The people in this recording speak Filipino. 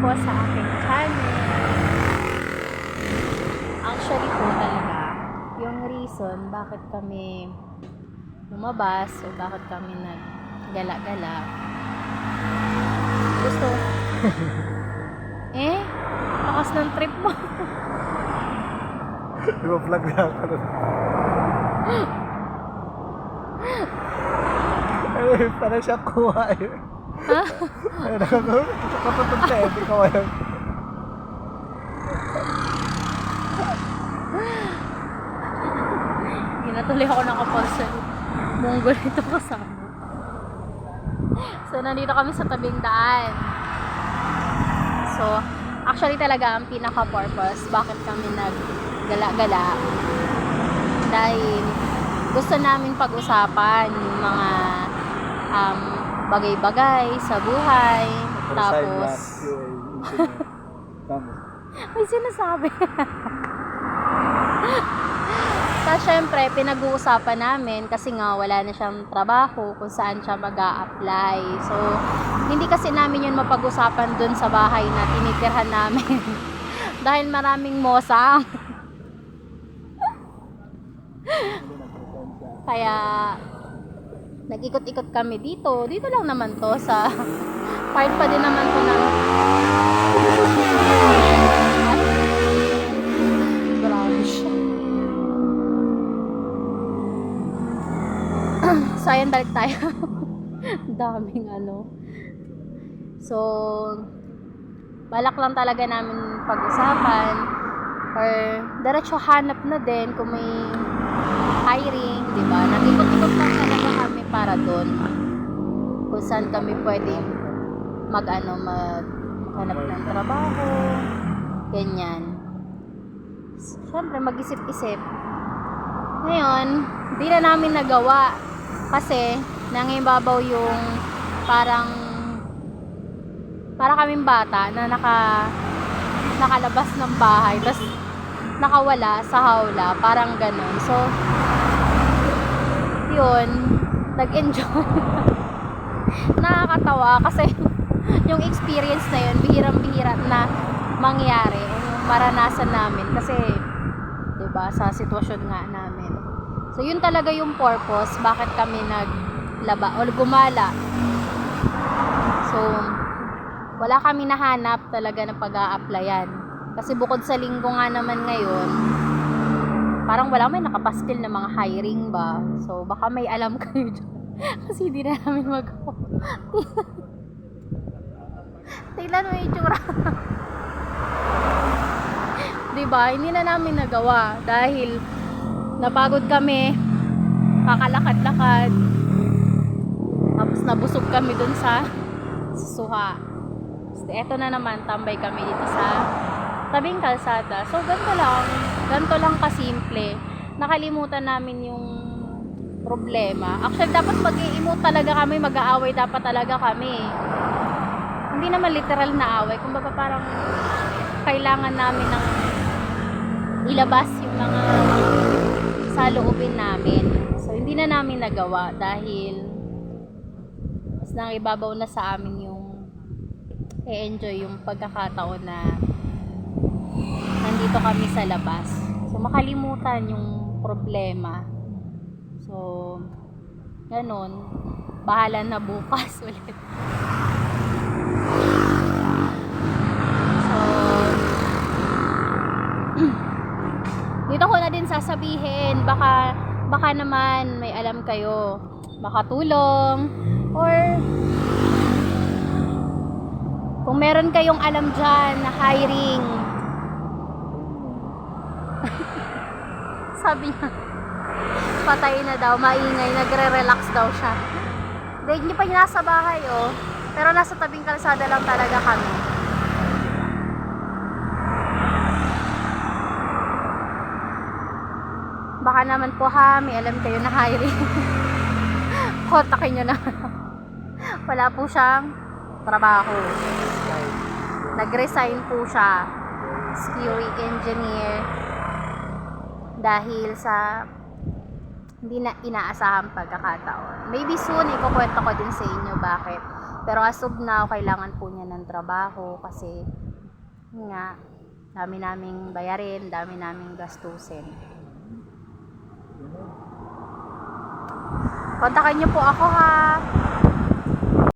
po sa aking channel. Actually po talaga, yung reason bakit kami lumabas o bakit kami naggala-gala. Gusto, eh, lakas ng trip mo. Di ba vlog na ako nun? Ay, parang siya kuha eh. Ay, nakakatutog ka eh, di ko alam. Ginatuloy ako ng kapulsan. Munggo nito kasama. So, nandito kami sa tabing daan. So, actually talaga ang pinaka-purpose bakit kami naggala-gala. Dahil gusto namin pag-usapan yung mga um, bagay-bagay sa buhay. Tapos, Tama. may sinasabi. Tapos syempre, pinag-uusapan namin kasi nga wala na siyang trabaho kung saan siya mag apply So, hindi kasi namin yun mapag-usapan dun sa bahay na tinitirhan namin. Dahil maraming mosang. Kaya, nag-ikot-ikot kami dito. Dito lang naman to sa part pa din naman to ng Grabe siya. so, ayan, balik tayo. Daming ano. So, balak lang talaga namin pag-usapan or diretso hanap na din kung may hiring, di ba? Nag-ikot-ikot lang talaga para doon. Kung saan kami pwede mag ano, mag hanap ng trabaho, ganyan. Siyempre, mag-isip-isip. Ngayon, di na namin nagawa kasi nangibabaw yung parang para kaming bata na naka nakalabas ng bahay tapos nakawala sa hawla parang ganun so yun nag-enjoy. Nakakatawa kasi yung experience na yun bihirang-bihira na mangyari. Yung maranasan namin kasi 'di ba sa sitwasyon nga namin. So yun talaga yung purpose bakit kami naglaba o gumala. So wala kami nahanap talaga na pag-a-applyan. Kasi bukod sa linggo nga naman ngayon parang wala may nakapastil na mga hiring ba? So baka may alam kayo dyan. Kasi hindi na namin magawa. Tingnan mo yung itsura. Diba? Hindi na namin nagawa dahil napagod kami. Kakalakad-lakad. Tapos nabusog kami dun sa suha. Eto na naman tambay kami dito sa tabing kalsada. So ganito lang ganito lang kasimple. Nakalimutan namin yung problema. Actually dapat mag-iimot talaga kami mag-aaway dapat talaga kami. Hindi naman literal na away kumbaga parang kailangan namin ng ilabas yung mga saloobin namin. So, hindi na namin nagawa dahil mas nangibabaw na sa amin yung i-enjoy yung pagkakataon na nandito kami sa labas. So, makalimutan yung problema. So, ganun. Bahala na bukas ulit. So, dito ko na din sasabihin baka baka naman may alam kayo makatulong or kung meron kayong alam dyan na hiring sabi niya patay na daw maingay nagre-relax daw siya hindi niya pa niya nasa bahay oh pero nasa tabing kalsada lang talaga kami Baka naman po ha, may alam kayo na hiring. Kontakin nyo na. Wala po siyang trabaho. Nag-resign po siya. Skiwi engineer. Dahil sa hindi na inaasahang pagkakataon. Maybe soon, ikukwento ko din sa inyo bakit Pero as of now, kailangan po niya ng trabaho kasi nga, dami naming bayarin, dami naming gastusin. Kontakin niyo po ako ha.